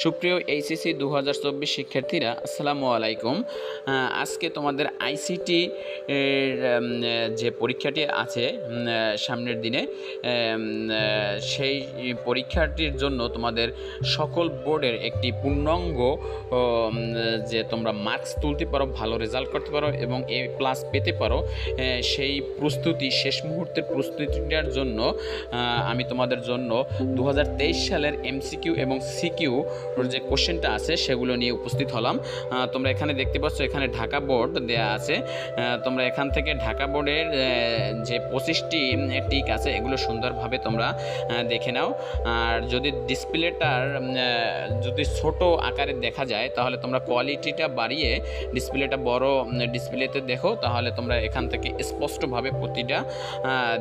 সুপ্রিয় এইচএসসি দু হাজার চব্বিশ শিক্ষার্থীরা, আসসালামু আলাইকুম। আজকে তোমাদের আইসিটি যে পরীক্ষাটি আছে সামনের দিনে সেই পরীক্ষাটির জন্য তোমাদের সকল বোর্ডের একটি পূর্ণাঙ্গ যে তোমরা মার্কস তুলতে পারো, ভালো রেজাল্ট করতে পারো এবং এ প্লাস পেতে পারো সেই প্রস্তুতি, শেষ মুহূর্তের প্রস্তুতিটার জন্য আমি তোমাদের জন্য দু হাজার তেইশ সালের এমসিকিউ এবং সিকিউ যে কোশ্চেনটা আছে সেগুলো নিয়ে উপস্থিত হলাম। তোমরা এখানে দেখতে পাচ্ছ, এখানে ঢাকা বোর্ড দেয়া আছে। তোমরা এখান থেকে ঢাকা বোর্ডের যে পঁচিশটি টিক আছে, এগুলো সুন্দরভাবে তোমরা দেখে নাও। আর যদি ডিসপ্লেটার যদি ছোট আকারে দেখা যায়, তাহলে তোমরা কোয়ালিটিটা বাড়িয়ে ডিসপ্লেটা বড় ডিসপ্লেতে দেখো, তাহলে তোমরা এখান থেকে স্পষ্টভাবে প্রতিটা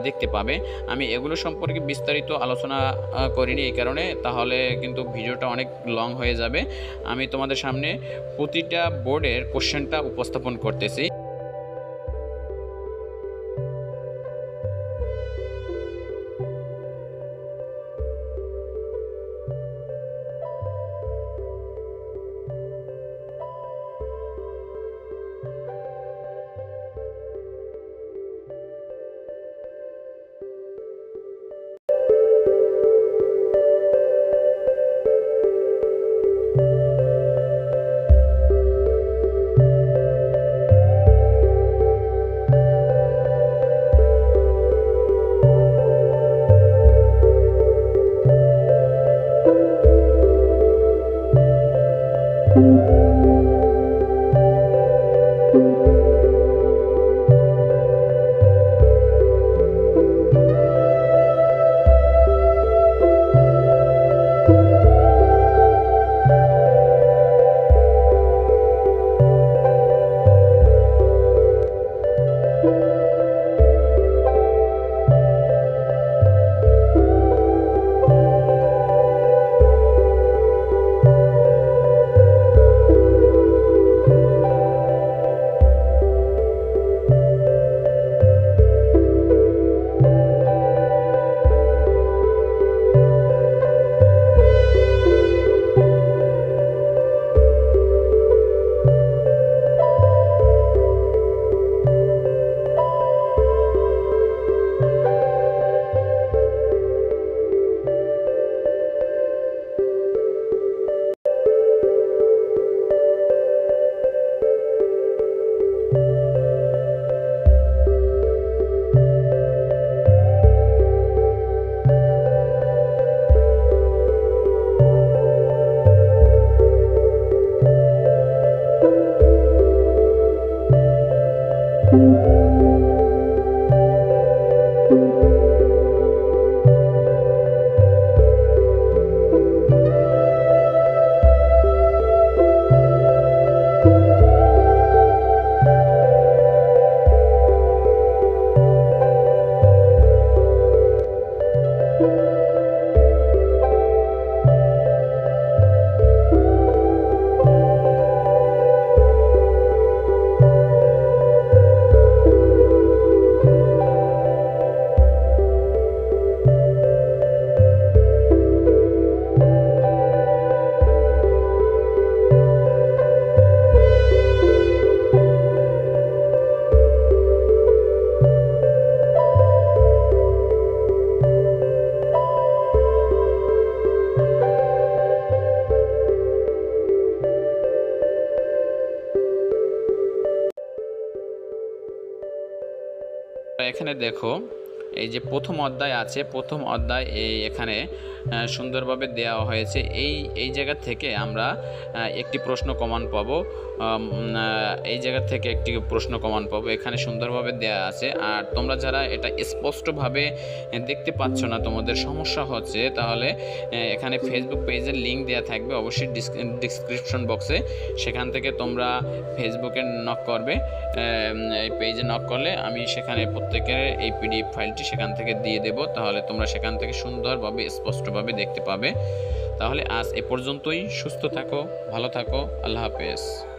দেখতে পাবে। আমি এগুলো সম্পর্কে বিস্তারিত আলোচনা করিনি এই কারণে, তাহলে কিন্তু ভিডিওটা অনেক লং হয়ে যাবে। আমি তোমাদের সামনে প্রতিটা বোর্ডের কোশ্চেনটা উপস্থাপন করতেছি। এখানে দেখো এই যে প্রথম অধ্যায় আছে প্রথম অধ্যায় এই এখানে সুন্দরভাবে দেওয়া হয়েছে। এই এই জায়গা থেকে আমরা একটি প্রশ্ন কমান পাবো। এই জায়গা থেকে একটি প্রশ্ন কমান পাবো। এখানে সুন্দরভাবে দেওয়া আছে। আর তোমরা যারা এটা স্পষ্টভাবে দেখতে পাচ্ছ না, তোমাদের সমস্যা হচ্ছে, তাহলে এখানে ফেসবুক পেজের লিঙ্ক দেওয়া থাকবে অবশ্যই ডিসক্রিপশন বক্সে সেখান থেকে তোমরা ফেসবুকে নক করবে। এই পেজে নক করলে আমি সেখানে প্রত্যেকের এই পিডিএফ ফাইলটি সেখান থেকে দিয়ে দেব। তাহলে তোমরা সেখান থেকে সুন্দরভাবে স্পষ্টভাবে দেখতে পাবে। তাহলে আজ এ পর্যন্তই। সুস্থ থাকো ভালো থাকো। আল্লাহ হাফেজ।